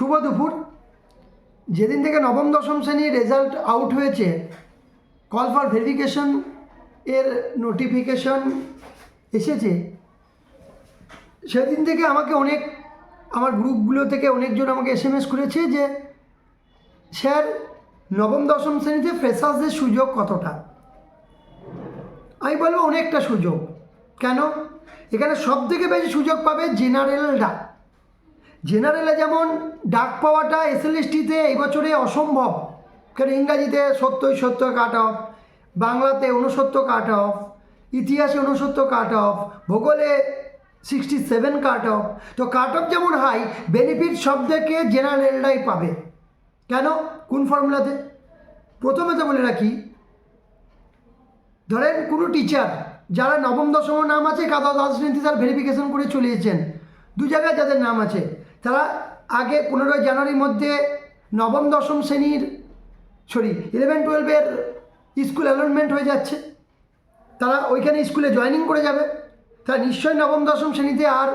শুভ দুপুর। যেদিন থেকে নবম, দশম শ্রেণির রেজাল্ট আউট হয়েছে কল ফর ভেরিফিকেশন এর নোটিফিকেশন এসেছে। সেদিন থেকে আমাকে অনেক, আমার গ্রুপগুলো থেকে অনেকজন আমাকে এস এম এস করেছে যে স্যার নবম, দশম শ্রেণীতে ফ্রেশার্সদের সুযোগ কতটা? আমি বলব অনেকটা সুযোগ। কেন? এখানে সব থেকে বেশি সুযোগ পাবে জেনারেলরা জেনারেলে যেমন ডাক পাওয়াটা এসএলএসটিতে এই বছরে অসম্ভব। কারণ ইংরাজিতে সত্তর সত্তর কাট অফ বাংলাতে উনসত্তর কাট অফ ইতিহাসে উনসত্তর কাট অফ ভূগোলে সিক্সটি সেভেন কাট অফ তো কাট অফ যেমন হাই বেনিফিট সব থেকে জেনারেলটাই পাবে। কেন? কোন ফর্মুলাতে প্রথমে তো বলে রাখি, ধরেন কোনো টিচার যারা নবম দশম নাম আছে, কাদা দ্বাদশ শ্রেণীতে তার ভেরিফিকেশন করে চলে দু জায়গায় যাদের নাম আছে। তারা আগে পনেরোই জানুয়ারির মধ্যে নবম, দশম শ্রেণির সরি ইলেভেন টুয়েলভের স্কুল অ্যালটমেন্ট হয়ে যাচ্ছে। তারা ওইখানে স্কুলে জয়েনিং করে যাবে। তারা নিশ্চয়ই নবম, দশম শ্রেণীতে আর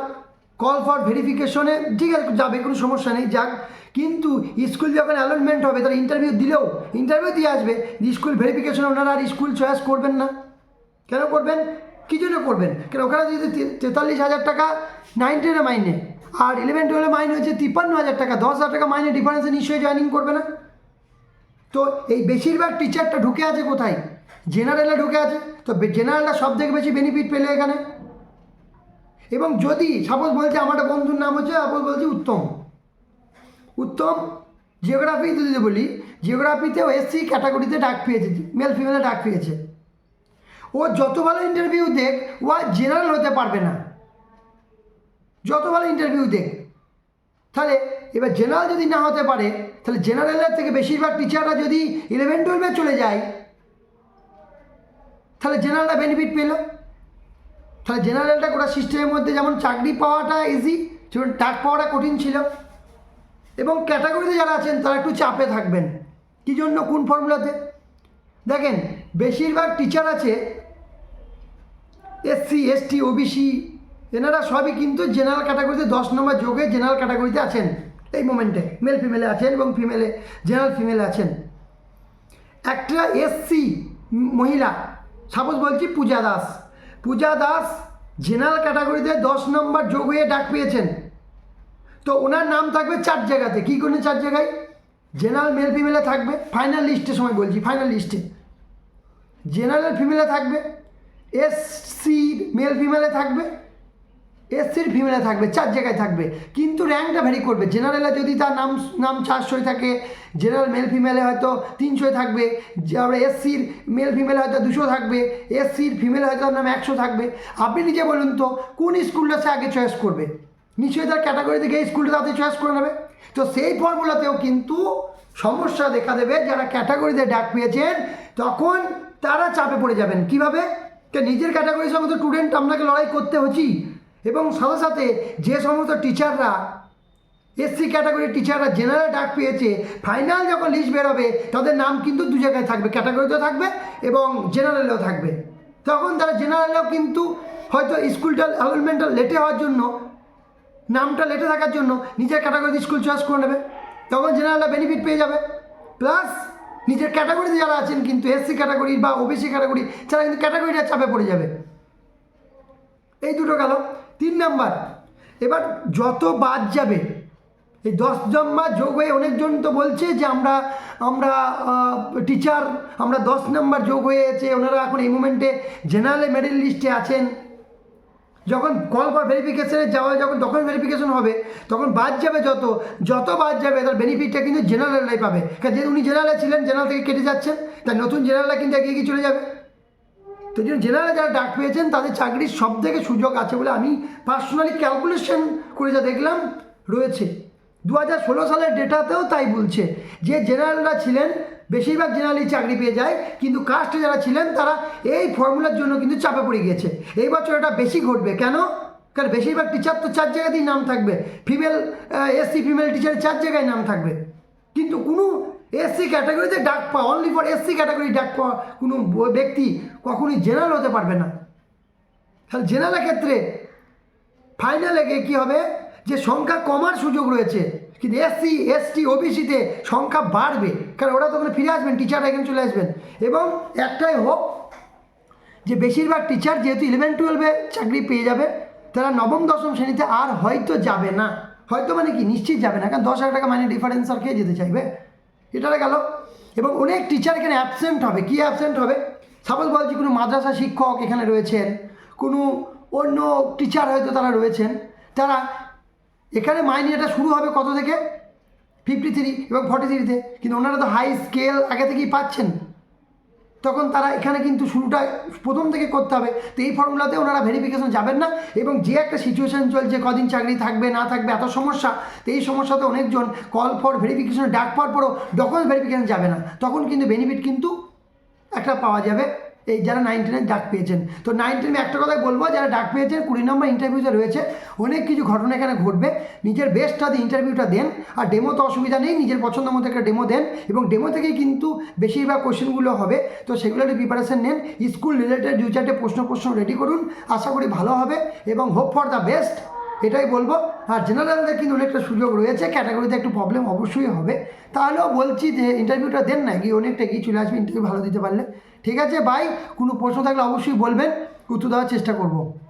কল ফর ভেরিফিকেশনে ঠিক আছে, যাবে, কোনো সমস্যা নেই, যাক। কিন্তু স্কুল যখন অ্যালটমেন্ট হবে, তারা ইন্টারভিউ দিলেও ইন্টারভিউ দিয়ে আসবে স্কুল ভেরিফিকেশন ওনারা আর স্কুল চয়েস করবেন না। কেন করবেন? কী জন্য করবেন? কেন ওখানে যদি তেতাল্লিশ হাজার টাকা নাইন মাইনে। আর ইলেভেন টুয়েলভে মাইনে হচ্ছে তিপ্পান্ন হাজার টাকা। দশ হাজার টাকা মাইনে ডিফারেন্সে নিশ্চয়ই জয়েনিং করবে না। তো এই বেশিরভাগ টিচারটা ঢুকে আছে কোথায়? জেনারেলে ঢুকে আছে। তো জেনারেলটা সব থেকে বেশি বেনিফিট পেলে এখানে। এবং যদি সাপোজ বলছে আমার একটা বন্ধুর নাম হচ্ছে সাপোজ বলছি উত্তম। উত্তম জিওগ্রাফি যদি বলি জিওগ্রাফিতেও এসসি ক্যাটাগরিতে ডাক পেয়েছে মেল ফিমেলে ডাক পেয়েছে। ও যত ভালো ইন্টারভিউ দেখ, ও জেনারেল হতে পারবে না। যত ভালো ইন্টারভিউ দেখ। তাহলে এবার জেনারেল যদি না হতে পারে, তাহলে জেনারেলের থেকে বেশিরভাগ টিচাররা যদি ইলেভেন টুয়েলভে চলে যায়, তাহলে জেনারেলটা বেনিফিট পেল। তাহলে জেনারেলটা গোটা সিস্টেমের মধ্যে যেমন চাকরি পাওয়াটা ইজি যেমন টাক পাওয়াটা কঠিন ছিল। এবং ক্যাটাগরিতে যারা আছেন, তারা একটু চাপে থাকবেন। কী জন্য? কোন ফর্মুলাতে দেখেন, বেশিরভাগ টিচার আছে এসসি এসটি ওবিসি এনারা সবই কিন্তু জেনারেল ক্যাটাগরিতে দশ নম্বর যোগে জেনারেল ক্যাটাগরিতে আছেন। এই মোমেন্টে মেল ফিমেলে আছেন এবং ফিমেলে জেনারেল ফিমেলে আছেন। একটা এসসি মহিলা সাপোজ বলছি পূজা দাস। পূজা দাস জেনারেল ক্যাটাগরিতে দশ নম্বর যোগ হয়ে ডাক পেয়েছেন। তো ওনার নাম থাকবে চার জায়গাতে। কী করে চার জায়গায়? জেনারেল মেল ফিমেলে থাকবে। ফাইনাল লিস্টের সময় বলছি ফাইনাল লিস্টে জেনারেল ফিমেলে থাকবে। এসসির মেল ফিমেলে থাকবে। এসসির ফিমেলে থাকবে, চার জায়গায় থাকবে। কিন্তু র্যাঙ্কটা ভ্যারি করবে। জেনারেলে যদি তার নাম নাম চারশোয় থাকে জেনারেল মেল ফিমেলে হয়তো তিনশোয় থাকবে আবার এসসির মেল ফিমেলে হয়তো দুশো থাকবে এসসির ফিমেলে হয়তো তার নাম একশো থাকবে। আপনি নিজে বলুন তো, কোন স্কুলটা সে আগে চয়েস করবে? নিশ্চয়ই তার ক্যাটাগরি থেকে এই স্কুলটা তাতে চয়েস করে নেবে। তো সেই ফর্মুলাতেও কিন্তু সমস্যা দেখা দেবে। যারা ক্যাটাগরিতে ডাক পেয়েছেন, তখন তারা চাপে পড়ে যাবেন। কীভাবে? নিজের ক্যাটাগরির সঙ্গে তো স্টুডেন্ট আপনাকে লড়াই করতে হচ্ছেই। এবং সাথে সাথে যে সমস্ত টিচাররা এসসি ক্যাটাগরির টিচাররা জেনারেল ডাক পেয়েছে ফাইনাল যখন লিস্ট বেরোবে, তাদের নাম কিন্তু দু জায়গায় থাকবে ক্যাটাগরিতেও থাকবে এবং জেনারেলেও থাকবে। তখন তারা জেনারেলেও কিন্তু হয়তো স্কুলটা অ্যালটমেন্টটা লেটে হওয়ার জন্য, নামটা লেটে থাকার জন্য নিজের ক্যাটাগরিতে স্কুল চয়েস করে নেবে। তখন জেনারেলরা বেনিফিট পেয়ে যাবে। প্লাস নিজের ক্যাটাগরিতে যারা আছেন কিন্তু এসসি ক্যাটাগরি বা ওবিসি ক্যাটাগরি তারা কিন্তু ক্যাটাগরিটা চাপে পড়ে যাবে। এই দুটো গেল। তিন নাম্বার। এবার যত বাদ যাবে, এই দশ নম্বর যোগ হয়ে অনেকজন তো বলছে যে আমরা আমরা টিচার আমরা দশ নম্বর যোগ হয়েছে ওনারা এখন এই মুমেন্টে জেনারেল মেরিট লিস্টে আছেন। যখন কল ফর ভেরিফিকেশনে যাওয়া, যখন তখন ভেরিফিকেশন হবে, তখন বাদ যাবে যত যত বাদ যাবে তার বেনিফিটটা কিন্তু জেনারেলরাই পাবে। কারণ যেহেতু উনি জেনারেলে ছিলেন জেনারেল থেকে কেটে যাচ্ছেন, তার নতুন জেনারেলরা কিন্তু এগিয়ে গিয়ে চলে যাবে। তো জন্য জেনারেল যারা ডাক পেয়েছেন, তাদের চাকরির সব থেকে সুযোগ আছে বলে আমি পার্সোনালি ক্যালকুলেশন করে যা দেখলাম, রয়েছে। দু হাজার ষোলো সালের ডেটাতেও তাই বলছে যে জেনারেলরা ছিলেন, বেশিরভাগ জেনারেলই চাকরি পেয়ে যায়, কিন্তু কাস্টে যারা ছিলেন, তারা এই ফর্মুলার জন্য কিন্তু চাপে পড়ে গিয়েছে। এই বছর এটা বেশি ঘটবে। কেন? কারণ বেশিরভাগ টিচার তো চার জায়গাতেই নাম থাকবে। ফিমেল এসসি ফিমেল টিচারের চার জায়গায় নাম থাকবে। কিন্তু কোনো এসসি ক্যাটাগরিতে ডাক পাওয়া অনলি ফর এসসি ক্যাটাগরি ডাক পাওয়া কোনো ব্যক্তি কখনোই জেনারেল হতে পারবে না। তাহলে জেনারেলের ক্ষেত্রে ফাইনালে গিয়ে কী হবে? যে সংখ্যা কমার সুযোগ রয়েছে, কিন্তু এসসি এসটি ওবিসিতে সংখ্যা বাড়বে, কারণ ওরা তো ওখানে ফিরে আসবেন টিচাররা এখানে চলে আসবেন। এবং একটাই হোক যে বেশিরভাগ টিচার যেহেতু ইলেভেন টুয়েলভে চাকরি পেয়ে যাবে, তারা নবম, দশম শ্রেণীতে আর হয়তো যাবে না। হয়তো মানে কি, নিশ্চিত যাবে না, কারণ দশ হাজার টাকা মানে ডিফারেন্স আর কে যেতে চাইবে? এটা গেল। এবং অনেক টিচার এখানে অ্যাবসেন্ট হবে। কি অ্যাবসেন্ট হবে? সাপোজ বলছি কোনো মাদ্রাসা শিক্ষক এখানে রয়েছেন, কোনো অন্য টিচার হয়তো তারা রয়েছেন, তারা এখানে মাইনেটা শুরু হবে কত থেকে? ফিফটি থ্রি এবং ফর্টি থ্রিতে কিন্তু ওনারা তো হাই স্কেল আগে থেকেই পাচ্ছেন। তখন তারা এখানে কিন্তু শুরুটা প্রথম থেকে করতে হবে। তো এই ফর্মুলাতে ওনারা ভেরিফিকেশন যাবেন না এবং যে একটা সিচুয়েশান চলছে, কদিন চাকরি থাকবে, না থাকবে, এত সমস্যা, তো এই সমস্যাতে অনেকজন কল ফর ভেরিফিকেশন ডাক পাওয়ার পরও ডকুমেন্ট ভেরিফিকেশন যাবে না। তখন কিন্তু বেনিফিট কিন্তু একটা পাওয়া যাবে। এই যারা নাইন ডাক পেয়েছেন। তো নাইন টেনে একটা কথাই বলব, যারা ডাক পেয়েছেন, কুড়ি নম্বর ইন্টারভিউতে রয়েছে, অনেক কিছু ঘটনা এখানে ঘটবে। নিজের বেস্টটা দিয়ে ইন্টারভিউটা দেন, আর ডেমো তো অসুবিধা নেই, নিজের পছন্দ মতো একটা ডেমো দেন, এবং ডেমো থেকেই কিন্তু বেশিরভাগ কোশ্চেনগুলো হবে। তো সেগুলো একটু প্রিপারেশন নেন স্কুল রিলেটেড দু চারটে প্রশ্ন প্রশ্ন রেডি করুন, আশা করি ভালো হবে, এবং হোপ ফর দ্য বেস্ট এটাই বলব। আর জেনারেলদের কিন্তু অনেকটা সুযোগ রয়েছে ক্যাটাগরিতে একটু প্রবলেম অবশ্যই হবে। তাহলেও বলছি যে ইন্টারভিউটা দেন না কি অনেকটা এগিয়ে চলে আসবে ইন্টারভিউ ভালো দিতে পারলে। ঠিক আছে ভাই কোনো প্রশ্ন থাকলে অবশ্যই বলবেন উত্তর দেওয়ার চেষ্টা করব।